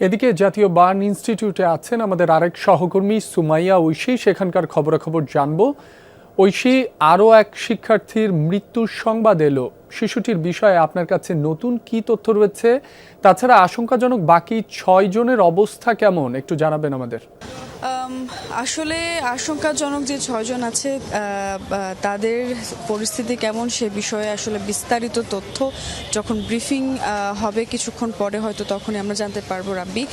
এদিকে জাতীয় বার্ন ইনস্টিটিউটে আছেন আমাদের আরেক সহকর্মী সুমাইয়া ঐশী। সেখানকার খবরাখবর জানব। ঐশী আরও এক শিক্ষার্থীর মৃত্যুর সংবাদ এলো। শিশুটির বিষয়ে আপনার কাছে নতুন কি তথ্য রয়েছে? তাছাড়া আশঙ্কাজনক বাকি ছয় জনের অবস্থা কেমন? একটু জানাবেন আমাদের। আম, আসলে আশঙ্কাজনক যে ছয়জন আছে তাদের পরিস্থিতি কেমন সে বিষয়ে আসলে বিস্তারিত তথ্য যখন ব্রিফিং হবে কিছুক্ষণ পরে হয়তো তখনই আমরা জানতে পারব, রাব্বি।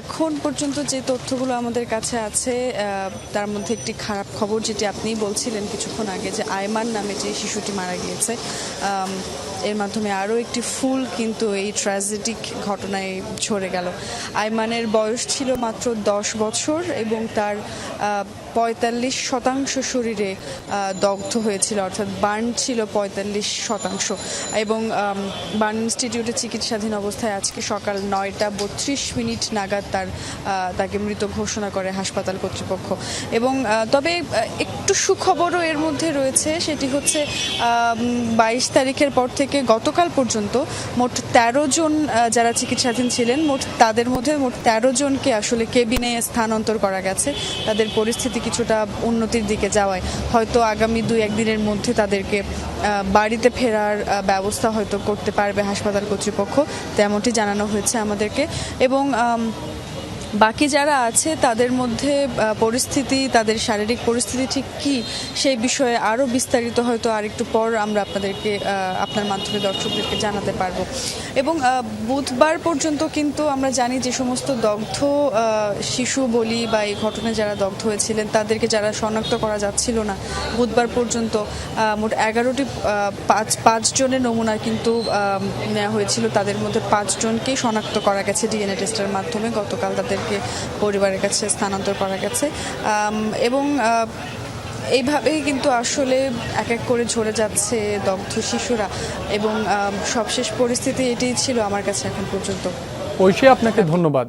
এখন পর্যন্ত যে তথ্যগুলো আমাদের কাছে আছে তার মধ্যে একটি খারাপ খবর যেটি আপনি বলছিলেন কিছুক্ষণ আগে যে আয়মান নামে যে শিশুটি মারা গিয়েছে এর মাধ্যমে আরও একটি ফুল কিন্তু এই ট্র্যাজেডিক ঘটনায় ঝরে গেল। আয়মানের বয়স ছিল মাত্র দশ বছর এবং তার পঁয়তাল্লিশ শতাংশ শরীরে দগ্ধ হয়েছিল, অর্থাৎ বার্ন ছিল পঁয়তাল্লিশ শতাংশ। এবং বার্ন ইনস্টিটিউটে চিকিৎসাধীন অবস্থায় আজকে সকাল নয়টা বত্রিশ মিনিট নাগাদ তার তাকে মৃত ঘোষণা করে হাসপাতাল কর্তৃপক্ষ। এবং তবে একটু সুখবরও এর মধ্যে রয়েছে, সেটি হচ্ছে বাইশ তারিখের পর থেকে গতকাল পর্যন্ত মোট তেরো জন যারা চিকিৎসাধীন ছিলেন, মোট তাদের মধ্যে মোট তেরো জনকে আসলে কেবিনে স্থানান্তর করা গেছে। তাদের পরিস্থিতি কিছুটা উন্নতির দিকে যাওয়ায়। হয়তো আগামী দুই একদিনের মধ্যে তাদেরকে বাড়িতে ফেরার ব্যবস্থা হয়তো করতে পারবে হাসপাতাল কর্তৃপক্ষ। তেমনটি জানানো হয়েছে আমাদেরকে। এবং বাকি যারা আছে, তাদের মধ্যে পরিস্থিতি, তাদের শারীরিক পরিস্থিতি ঠিক কি, সেই বিষয়ে আরও বিস্তারিত হয়তো আরেকটু পর আমরা আপনাদেরকে আপনার মাধ্যমে দর্শকদেরকে জানাতে পারব। এবং বুধবার পর্যন্ত কিন্তু আমরা জানি যে সমস্ত দগ্ধ শিশু বলি বা এই ঘটনায় যারা দগ্ধ হয়েছিলেন, তাদেরকে যারা শনাক্ত করা যাচ্ছিল না, বুধবার পর্যন্ত মোট এগারোটি পাঁচ পাঁচজনের নমুনা কিন্তু নেওয়া হয়েছিল। তাদের মধ্যে পাঁচজনকেই শনাক্ত করা গেছে ডিএনএ টেস্টের মাধ্যমে। গতকাল তাদেরকে পরিবারের কাছে স্থানান্তর করা গেছে। এবং এইভাবেই কিন্তু আসলে এক এক করে ঝরে যাচ্ছে দগ্ধ শিশুরা। এবং সবশেষ পরিস্থিতি এটাই ছিল আমার কাছে এখন পর্যন্ত। ঐশী আপনাকে ধন্যবাদ।